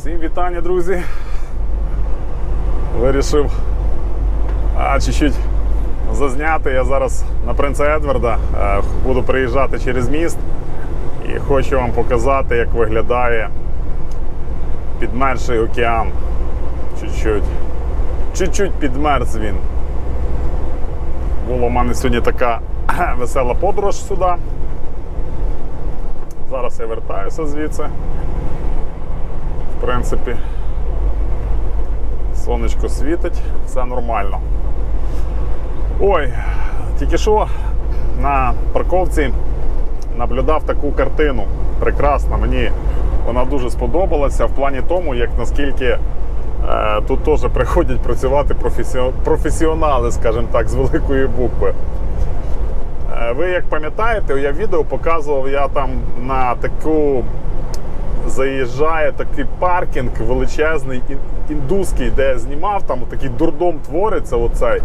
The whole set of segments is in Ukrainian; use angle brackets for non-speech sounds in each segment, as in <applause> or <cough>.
Всім вітання, друзі. Вирішив а, чуть-чуть зазняти. Я зараз на принца Едварда е, буду приїжджати через міст і хочу вам показати, як виглядає підмерзший океан. Чуть-чуть. Чуть-чуть підмерз він. Була в мене сьогодні така <clears throat> весела подорож сюди. Зараз я вертаюся звідси. Принципі, сонечко світить, все нормально. Ой, тільки що на парковці наблюдав таку картину. Прекрасна, мені вона дуже сподобалася в плані тому, як наскільки е, тут теж приходять працювати професіонали, скажімо так, з великої букви. Е, Ви як пам'ятаєте, я відео показував я там на таку заїжджає такий паркінг величезний ін- індуський, де я знімав, там такий дурдом твориться. Оцей.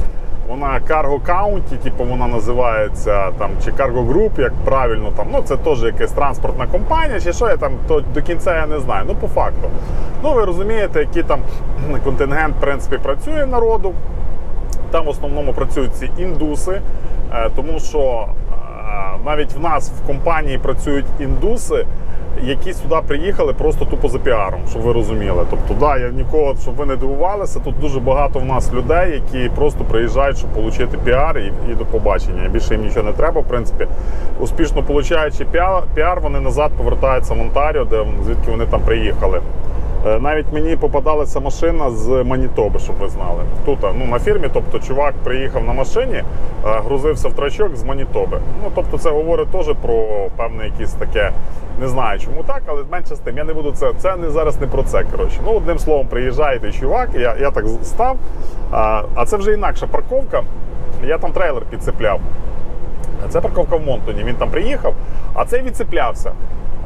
Вона Cargo County, типу вона називається там, чи Cargo Group, як правильно там. Ну це теж якась транспортна компанія, чи що я там то до кінця я не знаю. Ну, по факту. Ну, ви розумієте, який там <clears throat> контингент в принципі працює народу. Там в основному працюють ці індуси, е, тому що е, навіть в нас в компанії працюють індуси, які сюди приїхали просто тупо за піаром, щоб ви розуміли. Тобто, да, я нікого, щоб ви не дивувалися, тут дуже багато в нас людей, які просто приїжджають, щоб отримати піар і, і до побачення. Більше їм нічого не треба. В принципі, успішно получаючи піар, вони назад повертаються в Онтаріо, де звідки вони там приїхали. Е, Навіть мені попадалася машина з Манітоби, щоб ви знали. Тут ну, на фірмі, тобто чувак приїхав на машині, е, грузився в трачок з Манітоби. Ну, тобто це говорить теж про певне якесь таке, не знаю чому так, але менше з тим. Я не буду це. Це не зараз не про це. Коротше. Ну, одним словом, приїжджає чувак, я, я так став. А, а це вже інакша парковка. Я там трейлер підцепляв. Це парковка в Монтоні. Він там приїхав, а цей відцеплявся.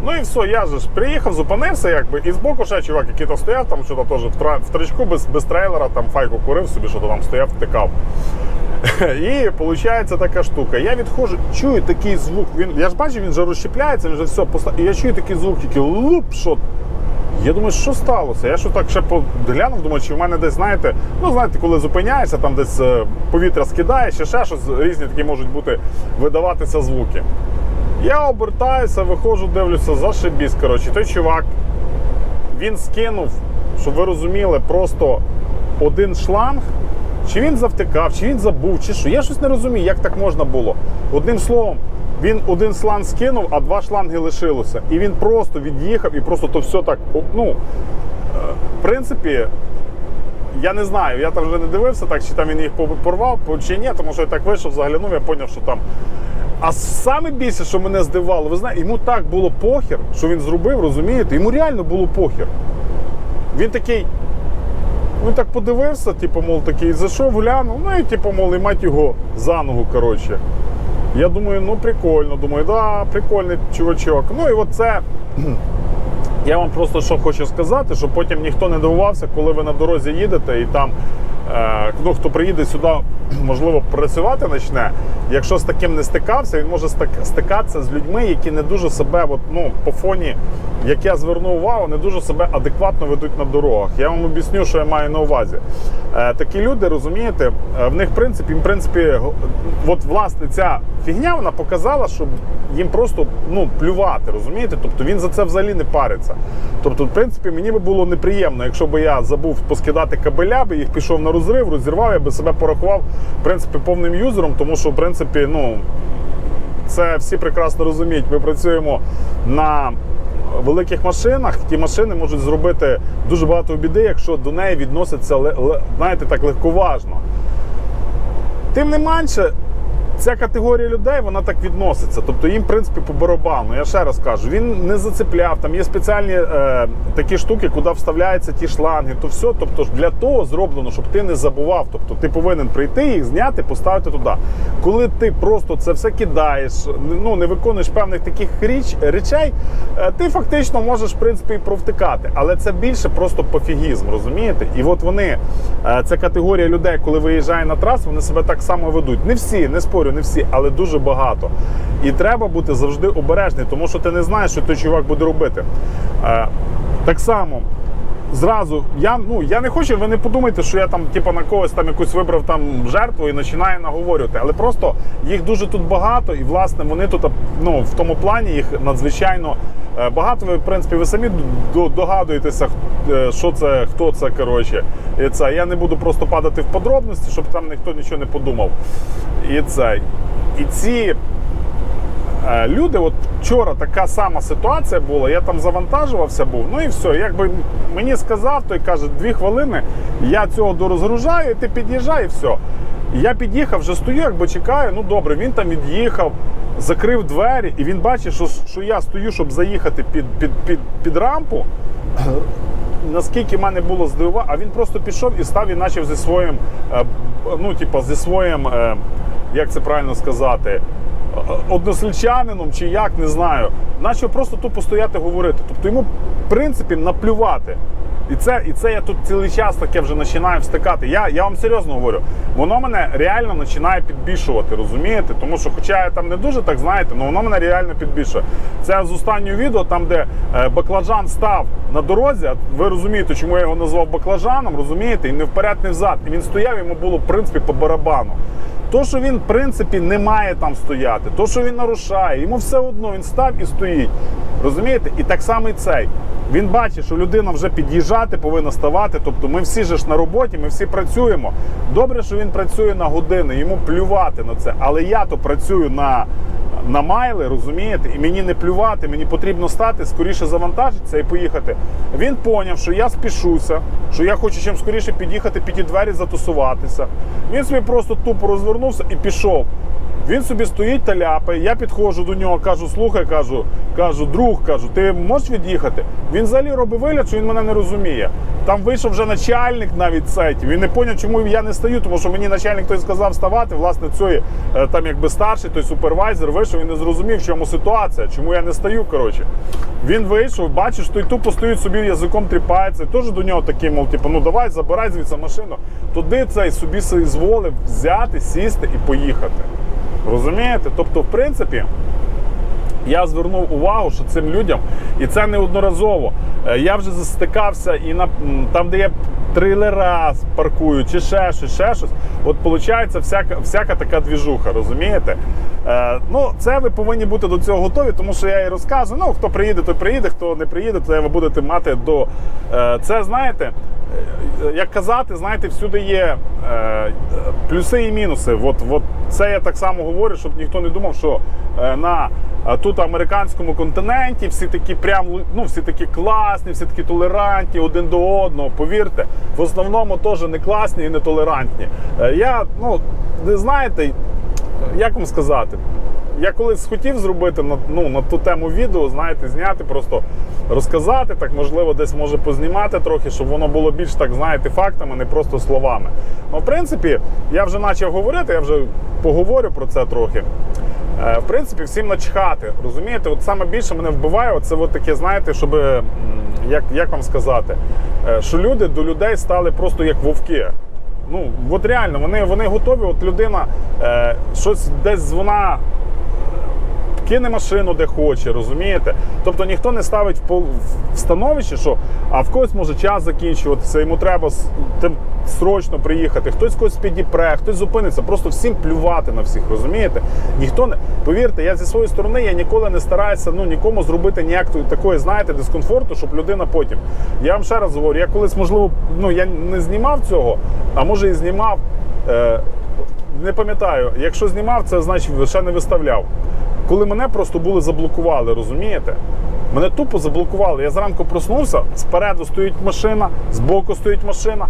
Ну і все, я же ж приїхав, зупинився, якби, і збоку ще чувак, який то стояв, там що теж в тричку без, без трейлера, там файку курив собі, що то там стояв, втикав. <laughs> І виходить така штука. Я відходжу, чую такий звук. Він, я ж бачу, він вже розщепляється, він вже все поста. І я чую такий звук, який луп, що. Я думаю, що сталося? Я що так ще поглянув, думаю, чи в мене десь, знаєте, ну знаєте, коли зупиняєшся, там десь е, повітря скидає, ще ще щось різні такі можуть бути видаватися звуки. Я обертаюся, виходжу, дивлюся, зашибісь. Коротше, той чувак, він скинув, щоб ви розуміли, просто один шланг. Чи він завтикав, чи він забув, чи що. Я щось не розумію, як так можна було. Одним словом, він один шланг скинув, а два шланги лишилося. І він просто від'їхав і просто то все так. Ну, е, в принципі, я не знаю, я там вже не дивився, так чи там він їх порвав, чи ні, тому що я так вийшов, заглянув, я зрозумів, що там. А саме більше, що мене здивало, ви знаєте, йому так було похер, що він зробив, розумієте? Йому реально було похер. Він такий. Він так подивився, типу, мол, такий, зайшов, глянув, ну і типу, мол, і мать його за ногу, коротше. Я думаю, ну прикольно. Думаю, да, прикольний чувачок. Ну і от це. Я вам просто що хочу сказати, щоб потім ніхто не дивувався, коли ви на дорозі їдете і там. е, Ну, хто приїде сюди, <clears throat> можливо, працювати почне. Якщо з таким не стикався, він може стикатися з людьми, які не дуже себе, от, ну, по фоні, як я звернув увагу, не дуже себе адекватно ведуть на дорогах. Я вам об'ясню, що я маю на увазі. Е, такі люди, розумієте, е, в них в принципі, їм, в принципі, от власне ця фігня вона показала, що їм просто ну, плювати, розумієте? Тобто він за це взагалі не париться. Тобто, в принципі, мені би було неприємно, якщо б я забув поскидати кабеля, би їх пішов на розрив, розірвав, я би себе порахував в принципі повним юзером, тому що в принципі, ну це всі прекрасно розуміють. Ми працюємо на великих машинах. Ті машини можуть зробити дуже багато біди, якщо до неї ле- знаєте, так легковажно. Тим не менше, ця категорія людей вона так відноситься. Тобто їм, в принципі, по барабану. Я ще раз кажу, він не зацепляв. Там є спеціальні е, такі штуки, куди вставляються ті шланги, то все. Тобто для того зроблено, щоб ти не забував. Тобто ти повинен прийти їх, зняти, поставити туди. Коли ти просто це все кидаєш, ну не виконуєш певних таких річ, речей, е, ти фактично можеш в принципі і провтикати. Але це більше просто пофігізм, розумієте? І от вони, е, це категорія людей, коли виїжджає на трасу, вони себе так само ведуть. Не всі, не спорю, не всі, але дуже багато. І треба бути завжди обережний, тому що ти не знаєш, що той чувак буде робити. Е, Так само зразу, я, ну, я не хочу, ви не подумайте, що я там типу, на когось там якусь вибрав там жертву і починаю наговорювати. Але просто їх дуже тут багато, і власне вони тут ну, в тому плані їх надзвичайно е, багато. Ви, в принципі, ви самі до- догадуєтеся, е, що це, хто це. Коротше. І це. Я не буду просто падати в подробності, щоб там ніхто нічого не подумав. І це. І ці Люди, от вчора така сама ситуація була, я там завантажувався був, ну і все. Якби мені сказав, той каже, дві хвилини, я цього дорозгружаю, і ти під'їжджай і все. Я під'їхав, вже стою, якби чекаю, ну добре, він там від'їхав, закрив двері, і він бачить, що, що я стою, щоб заїхати під, під, під, під рампу. <clears throat> Наскільки мене було здивування, а він просто пішов і став і почав зі своїм, е, ну, типу, зі своїм, е, як це правильно сказати, односельчанином чи як, не знаю, почав просто тупо стояти говорити. Тобто йому, в принципі, наплювати. І це, і це я тут цілий час таке вже починаю встикати. Я, я вам серйозно говорю, воно мене реально починає підбільшувати, розумієте? Тому що, хоча я там не дуже так знаєте, але воно мене реально підбільшує. Це з останнього відео, там, де е, баклажан став на дорозі, ви розумієте, чому я його назвав баклажаном, розумієте? І не вперед, не взад. І він стояв, йому було в принципі по барабану. То, що він, в принципі, не має там стояти, то, що він нарушає, йому все одно він став і стоїть. Розумієте? І так само і цей. Він бачить, що людина вже під'їжджати повинна ставати. Тобто ми всі ж на роботі, ми всі працюємо. Добре, що він працює на години, йому плювати на це. Але я то працюю на, на майли, розумієте? І мені не плювати, мені потрібно стати, скоріше завантажитися і поїхати. Він поняв, що я спішуся, що я хочу чим скоріше під'їхати, під ті двері затусуватися. Він собі просто тупо розвернувся і пішов. Він собі стоїть та ляпає. Я підходжу до нього, кажу, слухай, кажу, кажу, друг, кажу, ти можеш від'їхати? Він взагалі робить вигляд, що він мене не розуміє. Там вийшов вже начальник навіть сеті. Він не поняв, чому я не стою, тому що мені начальник той сказав вставати. Власне, цей е, там якби старший, той супервайзер вийшов і не зрозумів, в чому ситуація, чому я не стою. Коротше. Він вийшов, бачиш, той тупо стоїть собі язиком тріпається. Теж до нього такий, мов, типу, ну давай, забирай звідси машину. Туди цей собі зволив взяти, сісти і поїхати. Розумієте? Тобто, в принципі, я звернув увагу, що цим людям, і це неодноразово. Е, Я вже застикався і на там, де я трилера паркую, чи ще щось, ще щось. От виходить всяка, всяка така двіжуха, розумієте? Е, ну, це ви повинні бути до цього готові, тому що я і розказую. Ну, хто приїде, той приїде, хто не приїде, то ви будете мати до. Е, це знаєте. е, Як казати, знаєте, всюди є плюси і мінуси. От, от це я так само говорю, щоб ніхто не думав, що на тут американському континенті всі такі прям ну, всі такі класні, всі такі толерантні один до одного. Повірте, в основному теж не класні і не толерантні. Я, ну, ви знаєте, як вам сказати? Я колись хотів зробити на, ну, на ту тему відео, знаєте, зняти, просто розказати, так можливо, десь може познімати трохи, щоб воно було більш так, знаєте, фактами, не просто словами. Ну, в принципі, я вже почав говорити, я вже поговорю про це трохи. Е, В принципі, всім начхати. Розумієте, от саме більше мене вбиває, це от таке, знаєте, щоб, як, як вам сказати, е, що люди до людей стали просто як вовки. Ну, от реально, вони, вони готові, от людина е, щось десь вона кине машину де хоче, розумієте? Тобто ніхто не ставить в становище, що а в когось може час закінчуватися, йому треба срочно приїхати, хтось когось підіпре, хтось зупиниться, просто всім плювати на всіх, розумієте? Ніхто не повірте, я зі своєї сторони я ніколи не стараюся ну нікому зробити ніякої такої, знаєте, дискомфорту, щоб людина потім. Я вам ще раз говорю, я колись, можливо, ну я не знімав цього, а може і знімав. Е, не пам'ятаю, якщо знімав, це значить ще не виставляв. Коли мене просто були заблокували, розумієте? Мене тупо заблокували. Я зранку проснувся, спереду стоїть машина, збоку стоїть машина,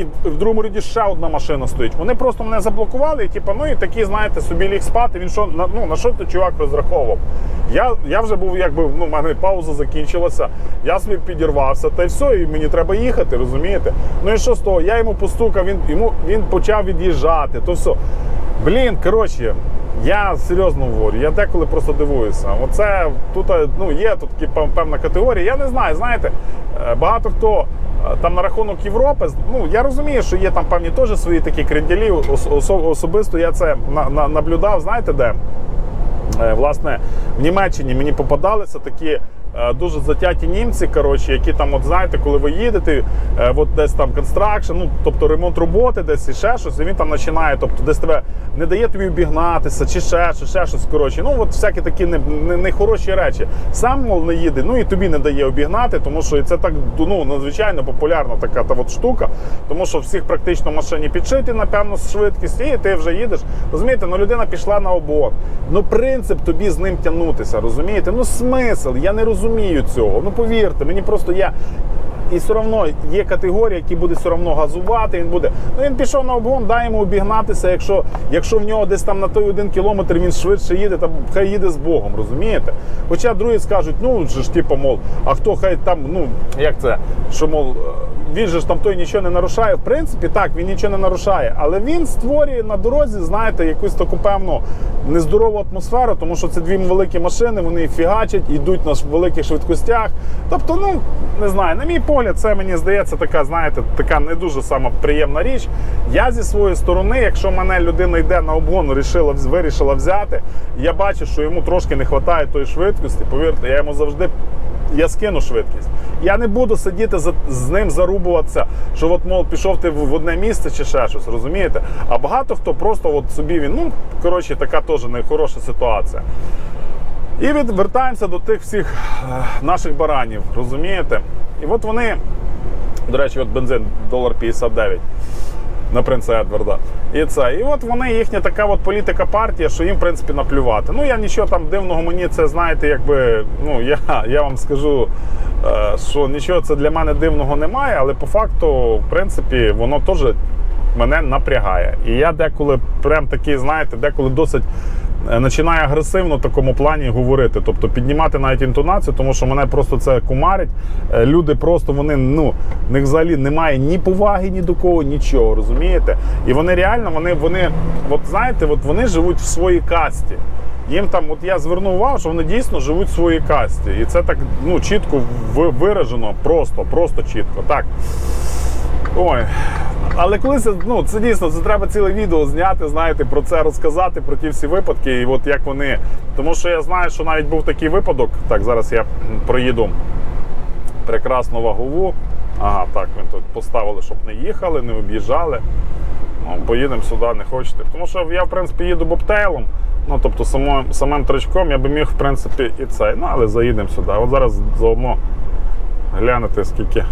і, в другому ряді ще одна машина стоїть. Вони просто мене заблокували, і типу, ну і такі, знаєте, собі ліг спати. Він що на ну на що той чувак розраховував? Я, я вже був, якби ну, в мене пауза закінчилася. Я собі підірвався, та й все, і мені треба їхати, розумієте? Ну і що з того? Я йому постукав, він йому він почав від'їжджати. То все. Блін, коротше, я серйозно говорю, я деколи просто дивуюся. Оце тут ну, є тут певна категорія. Я не знаю, знаєте, е, багато хто е, там на рахунок Європи, ну я розумію, що є там певні теж свої такі кренділі. Особисто я це на, на, наблюдав, знаєте де? Е, Власне, в Німеччині мені попадалися такі дуже затяті німці, коротше, які там, от знаєте, коли ви їдете, е, от десь там констракшн, ну тобто ремонт роботи, десь і ще щось, і він там починає, тобто десь тебе не дає тобі обігнатися, чи ще щось, ще щось. Коротше, ну от всякі такі не, не, не речі. Сам мов не їде, ну і тобі не дає обігнати, тому що це так ну надзвичайно популярна така та от штука, тому що всіх практично машині підшиті на певну швидкість, і ти вже їдеш. Розумієте, ну людина пішла на обгон. Ну принцип тобі з ним тягнутися, розумієте? Ну смисл, я не розумію цього. Ну повірте, мені просто я. І все одно є категорія, які буде все одно газувати. Він буде. Ну він пішов на обгон, дай йому обігнатися. Якщо якщо в нього десь там на той один кілометр він швидше їде, то хай їде з Богом, розумієте? Хоча другі скажуть, ну ж типу, мол, а хто хай там, ну як це, що мол, він же ж там той нічого не нарушає. В принципі, так, він нічого не нарушає, але він створює на дорозі, знаєте, якусь таку певну нездорову атмосферу, тому що це дві великі машини, вони фігачать, йдуть на великих швидкостях. Тобто, ну не знаю, на мій погляд, це мені здається така, знаєте, така не дуже сама приємна річ. Я зі своєї сторони, якщо мене людина йде на обгон, вирішила, вирішила взяти, я бачу, що йому трошки не вистачає тої швидкості. Повірте, я йому завжди я скину швидкість. Я не буду сидіти за, з ним зарубуватися, що от, мов, пішов ти в одне місце чи ще щось, розумієте? А багато хто просто от собі він, ну, коротше, така теж нехороша ситуація. І відвертаємося до тих всіх е, наших баранів, розумієте? І от вони, до речі, от бензин долар 59 на принца Едварда. І це. І от вони їхня така от політика партія, що їм, в принципі, наплювати. Ну, я нічого там дивного мені це, знаєте, якби, ну, я, <laughs> я вам скажу, е, що нічого це для мене дивного немає, але по факту, в принципі, воно теж мене напрягає. І я деколи прям такий, знаєте, деколи досить. Е, Починає агресивно в такому плані говорити, тобто піднімати навіть інтонацію, тому що мене просто це кумарить. Е, Люди просто вони ну в них взагалі немає ні поваги ні до кого, нічого, розумієте? І вони реально, вони, вони, от знаєте, от вони живуть в своїй касті. Їм там, от я звернув увагу, що вони дійсно живуть в своїй касті. І це так ну, чітко виражено, просто, просто чітко. Так. Ой. Але коли це, ну, це дійсно, це треба ціле відео зняти, знаєте, про це розказати, про ті всі випадки, і от як вони. Тому що я знаю, що навіть був такий випадок. Так, зараз я проїду прекрасну вагову. Ага, так, він тут поставили, щоб не їхали, не об'їжджали. Ну, поїдемо сюди, не хочете. Тому що я, в принципі, їду бобтейлом. Ну, тобто само, самим трачком я би міг, в принципі, і цей. Ну, але заїдемо сюди. От зараз заодно глянути, скільки.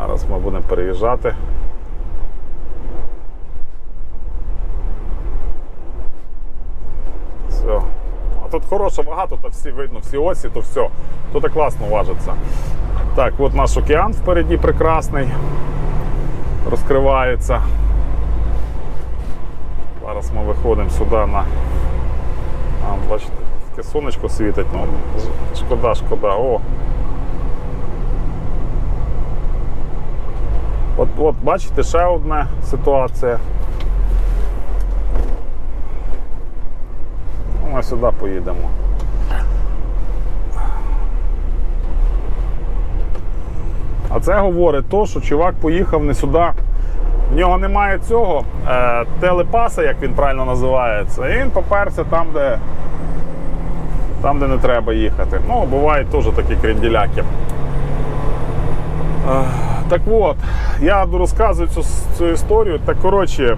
Зараз ми будемо переїжджати. Все. А тут хороша вага, тут всі видно, всі осі, то все. Тут класно важиться. Так, от наш океан впереді прекрасний. Розкривається. Зараз ми виходимо сюди на. А, бачите, таке сонечко світить. Ну, шкода, шкода. О, От, от бачите, ще одна ситуація. Ну, Ми сюди поїдемо. А це говорить то, що чувак поїхав не сюди. В нього немає цього е, телепаса, як він правильно називається. І він поперся там, де, там, де не треба їхати. Ну, бувають теж такі кренділяки. Так от, я розказую цю, цю історію. Так коротше,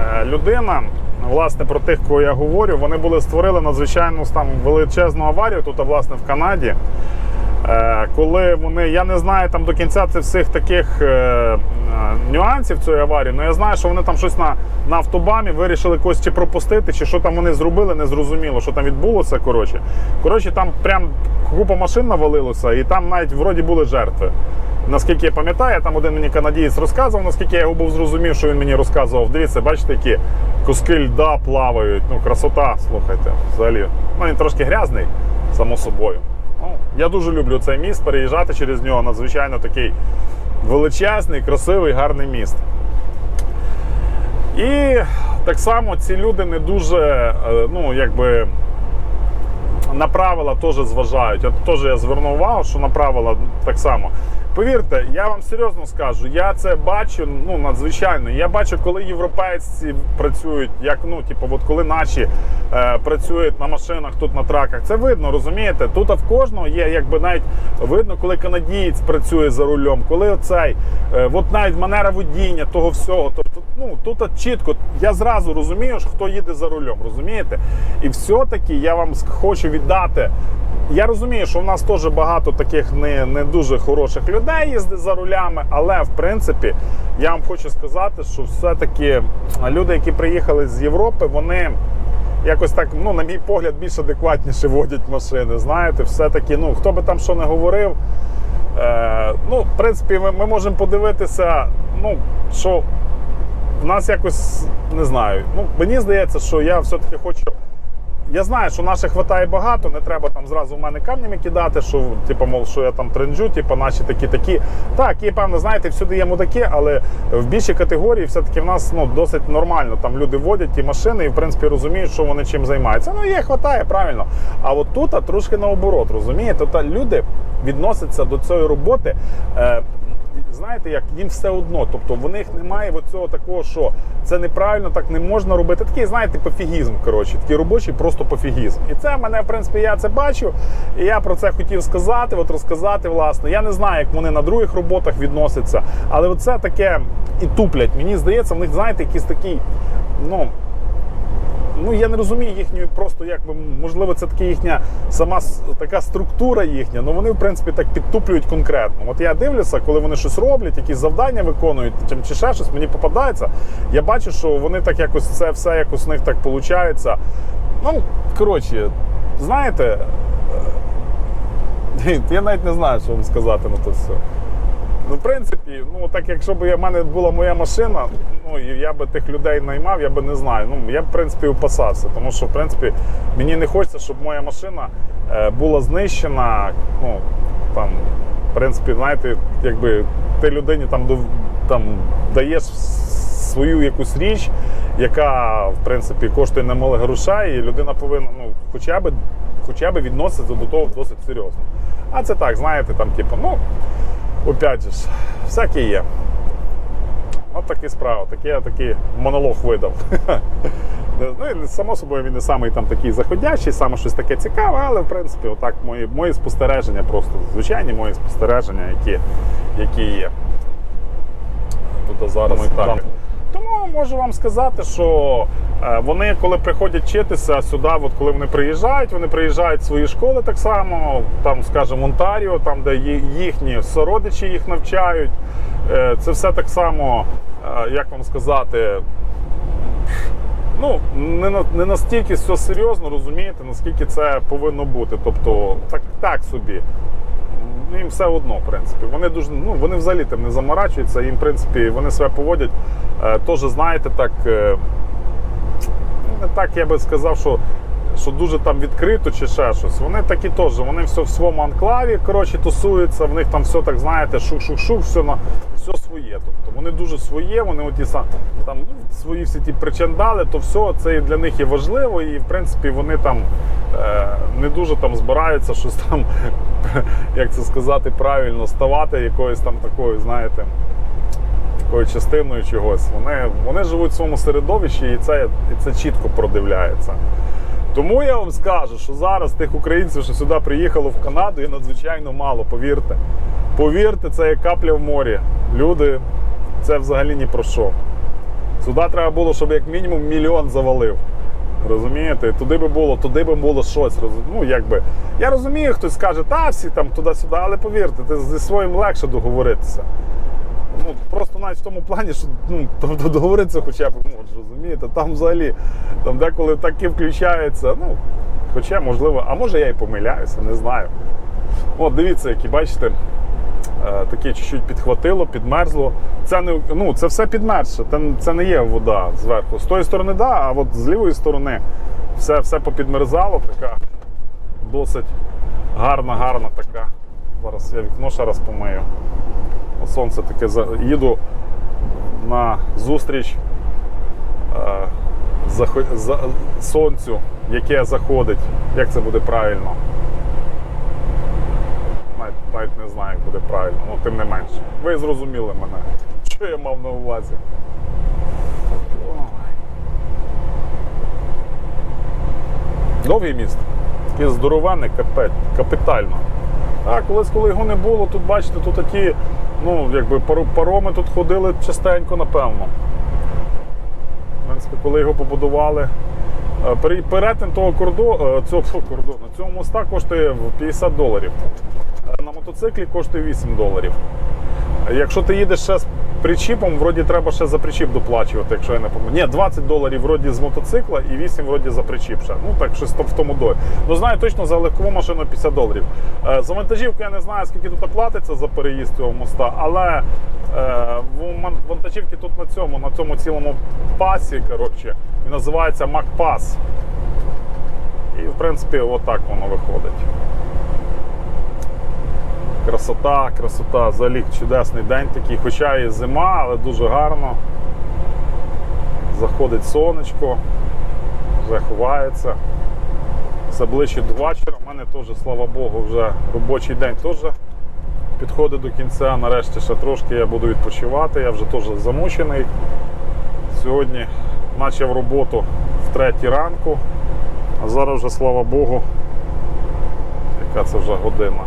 е, людина, власне, про тих, кого я говорю, вони були створили надзвичайну там величезну аварію тут, власне, в Канаді. Е, Коли вони, я не знаю там до кінця цих всіх таких е, е, нюансів цієї аварії, але я знаю, що вони там щось на, на автобамі вирішили когось чи пропустити, чи що там вони зробили, не зрозуміло, що там відбулося. Коротше, коротше там прям купа машин навалилося, і там навіть вроді були жертви. Наскільки я пам'ятаю, там один мені канадієць розказував, наскільки я його був зрозумів, що він мені розказував. Дивіться, бачите, які куски льда плавають. Ну, красота, слухайте, взагалі. Ну, він трошки грязний, само собою. Я дуже люблю цей міст, переїжджати через нього. Надзвичайно такий величезний, красивий, гарний міст. І так само ці люди не дуже, е, ну, якби на правила теж зважають. От теж я звернув увагу, що на правила так само. Повірте, я вам серйозно скажу, я це бачу ну надзвичайно. Я бачу, коли європейці працюють, як ну, типу, от коли наші е, працюють на машинах, тут на траках. Це видно, розумієте? Тут в кожного є, якби навіть видно, коли канадієць працює за рулем, коли оцей, е, от навіть манера водіння того всього. Тобто, ну тут чітко, я зразу розумію, хто їде за рулем, розумієте? І все-таки я вам хочу віддати. Я розумію, що в нас теж багато таких не, не дуже хороших людей їздить за рулями, але в принципі я вам хочу сказати, що все-таки люди, які приїхали з Європи, вони якось так, ну, на мій погляд, більш адекватніше водять машини. Знаєте, все-таки, ну, хто би там що не говорив. Е, ну, в принципі, ми, ми можемо подивитися, ну, що в нас якось не знаю. Ну, мені здається, що я все-таки хочу. Я знаю, що наших хватає багато, не треба там зразу в мене камнями кидати, що типу, мов, що я там тренджу, типу, наші такі такі. Так, є певно, знаєте, всюди є мудаки, але в більшій категорії все-таки в нас ну, досить нормально. Там люди водять ті машини і в принципі розуміють, що вони чим займаються. Ну, є, хватає, правильно. А от тут а, трошки наоборот, розумієте? Та люди відносяться до цієї роботи. Е, знаєте, як їм все одно. Тобто в них немає цього такого, що це неправильно, так не можна робити. Такий, знаєте, пофігізм. Коротше, такий робочий, просто пофігізм. І це мене, в принципі, я це бачу. І я про це хотів сказати, от розказати, власне. Я не знаю, як вони на других роботах відносяться, але оце таке і туплять. Мені здається, в них, знаєте, якийсь такий, ну. Ну, я не розумію їхньої просто як би можливо це таки їхня сама така структура їхня. Ну вони в принципі так підтуплюють конкретно. От я дивлюся, коли вони щось роблять, якісь завдання виконують, чи, чи ще щось мені попадається. Я бачу, що вони так якось це все якось у них так виходить. Ну коротше, знаєте, е, <laughs> я навіть не знаю, що вам сказати на то все. Ну, в принципі, ну так якщо б в мене була моя машина, ну і я би тих людей наймав, я би не знаю. Ну я б в принципі опасався, тому що в принципі мені не хочеться, щоб моя машина е, була знищена. Ну там, в принципі, знаєте, якби ти людині там там даєш свою якусь річ, яка в принципі коштує немало грошей, і людина повинна ну, хоча б хоча б відноситися до того досить серйозно. А це так, знаєте, там, типу, ну. Опять же, ж, всяке є. От такі справи, такі я такий монолог видав. <laughs> Ну, і само собою він не самий там такий заходящий, саме щось таке цікаве, але в принципі, отак мої, мої спостереження, просто звичайні мої спостереження, які, які є. Тут зараз так. Тому можу вам сказати, що е, вони, коли приходять вчитися сюди, от коли вони приїжджають, вони приїжджають в свої школи так само, там, скажімо, Онтаріо, там, де їхні сородичі їх навчають. Е, Це все так само, е, як вам сказати, ну, не настільки все серйозно, розумієте, наскільки це повинно бути. Тобто, так, так собі. Ну, їм все одно, в принципі. Вони дуже, ну, вони взагалі тим не заморачуються, їм, в принципі, вони себе поводять. Е, теж, знаєте, так. Е, не так я би сказав, що, що дуже там відкрито чи ще щось. Вони такі теж, вони все в своєму анклаві коротше, тусуються, в них там все так, знаєте, шух-шух-шух, все на все своє. Тобто вони дуже своє, вони оті сам там ну, свої всі ті причандали, то все це для них є важливо, і в принципі вони там е, не дуже там збираються щось там, <laughs> як це сказати правильно, ставати якоюсь там такою, знаєте такою частиною чогось. Вони, вони живуть в своєму середовищі і це, і це чітко продивляється. Тому я вам скажу, що зараз тих українців, що сюди приїхало в Канаду, є надзвичайно мало, повірте. Повірте, це як капля в морі. Люди, це взагалі ні про що. Сюди треба було, щоб як мінімум мільйон завалив. Розумієте? Туди би було, туди би було щось. Ну, якби. Я розумію, хтось скаже, та всі там туди-сюди, але повірте, ти зі своїм легше договоритися. Ну, просто навіть в тому плані, що ну, тобто хоча б можеш, розумієте, там взагалі там деколи таке включається. Ну, хоча, можливо, а може я і помиляюся, не знаю. От, дивіться, які бачите, е, таке чуть-чуть підхватило, підмерзло. Це не ну, це все підмерзше, це не є вода зверху. З тої сторони, да, а от з лівої сторони все, все попідмерзало, така досить гарна, гарна така. Зараз я вікно ще раз помию. Сонце таке їду на зустріч е, за- сонцю яке заходить. Як це буде правильно? Навіть, не знаю, як буде правильно, ну тим не менше. Ви зрозуміли мене, <laughs> що я мав на увазі. Довгий міст. Такий здоровенний, капець, капітально. А колись, коли його не було, тут бачите, тут такі, ну, якби пароми тут ходили частенько, напевно. В принципі, коли його побудували. е, Перетин того кордону, цього <laughs> кордону, цього моста коштує 50 доларів. Е, На мотоциклі коштує 8 доларів. Е, Якщо ти їдеш ще причіпом, вроді треба ще за причіп доплачувати, якщо я не помиляю. Ні, 20 доларів вроді з мотоцикла і 8 вроді за причіп ще. Ну так, щось в тому долі. Ну знаю точно за легкову машину 50 доларів. Е, За вантажівку я не знаю, скільки тут платиться за переїзд цього моста, але е, в вантажівки тут на цьому, на цьому цілому пасі, коротше, він називається Макпас. І в принципі, отак воно виходить. Красота, красота, взагалі чудесний день такий, хоча і зима, але дуже гарно. Заходить сонечко, вже ховається. Все ближче до вечора. У мене теж, слава Богу, вже робочий день теж підходить до кінця. Нарешті ще трошки я буду відпочивати. Я вже теж замучений. Сьогодні почав роботу в третій ранку, а зараз вже, слава Богу, яка це вже година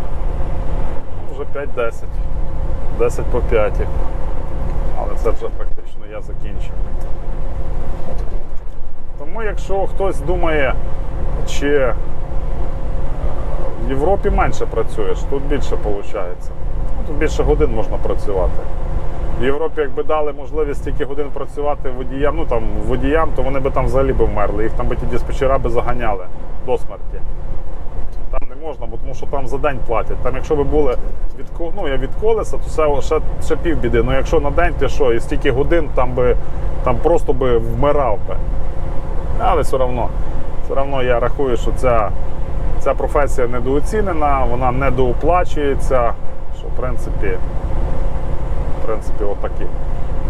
вже 5-10. 10 по 5. Але це вже практично я закінчив. Тому якщо хтось думає, чи е, в Європі менше працюєш, тут більше виходить. Тут більше годин можна працювати. В Європі, якби дали можливість стільки годин працювати водіям, ну там водіям, то вони би там взагалі би вмерли. Їх там би ті диспетчера би заганяли до смерті. Можна, бо тому що там за день платять. Там, якщо ви були від ну, я від колеса, то це ще, ще півбіди. Ну якщо на день, то що, і стільки годин там би там просто би вмирав би. Але все одно, все одно я рахую, що ця, ця професія недооцінена, вона недооплачується. Що в принципі, в принципі, отакі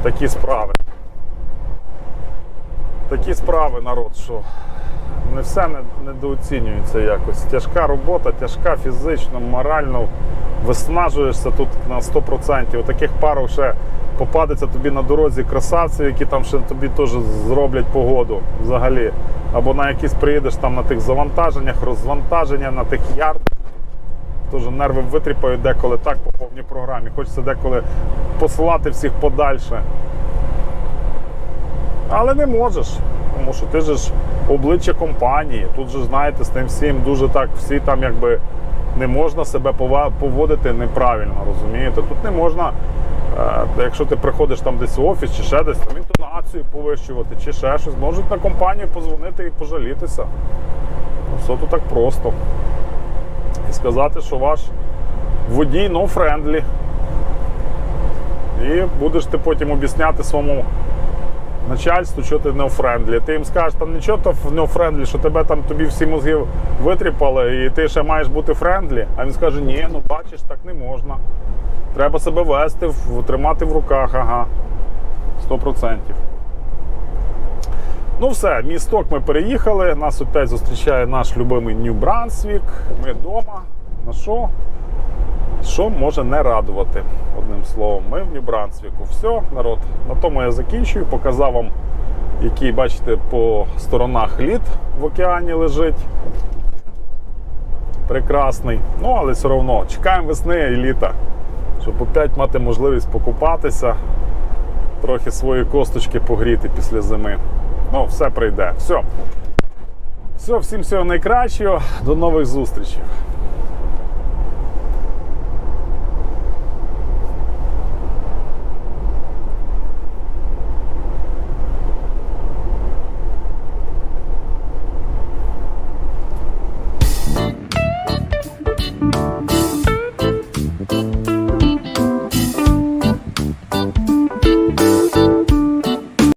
такі справи. Такі справи, народ, що не все недооцінюється якось. Тяжка робота, тяжка фізично, морально. Виснажуєшся тут на 100%. Таких пару ще попадеться тобі на дорозі красавців, які там ще тобі теж зроблять погоду взагалі. Або на якісь приїдеш там на тих завантаженнях, розвантаження, на тих ярдах. Теж нерви витріпають деколи так по повній програмі. Хочеться деколи посилати всіх подальше. Але не можеш, тому що ти ж обличчя компанії. Тут же, знаєте, з тим всім дуже так, всі там якби не можна себе поводити неправильно, розумієте? Тут не можна, е, якщо ти приходиш там десь в офіс чи ще десь, там інтонацію повищувати чи ще щось, можуть на компанію позвонити і пожалітися. Ну, Все тут так просто. І сказати, що ваш водій no friendly. І будеш ти потім об'ясняти своєму начальству, що ти неофрендлі. Ти їм скажеш, там нічого то неофрендлі, що тебе там тобі всі мозги витріпали, і ти ще маєш бути френдлі. А він скаже, ні, ну бачиш, так не можна. Треба себе вести, тримати в руках, ага. 100%. Ну все, місток ми переїхали. Нас опять зустрічає наш любимий Нью-Брансвік. Ми вдома. На що? Що може не радувати, одним словом, ми в Нью-Брансвіку. Все, народ. На тому я закінчую. Показав вам, який, бачите, по сторонах лід в океані лежить. Прекрасний. Ну, але все одно чекаємо весни і літа, щоб опять мати можливість покупатися, трохи свої косточки погріти після зими. Ну, все прийде. Все. Все, всім всього найкращого. До нових зустрічей.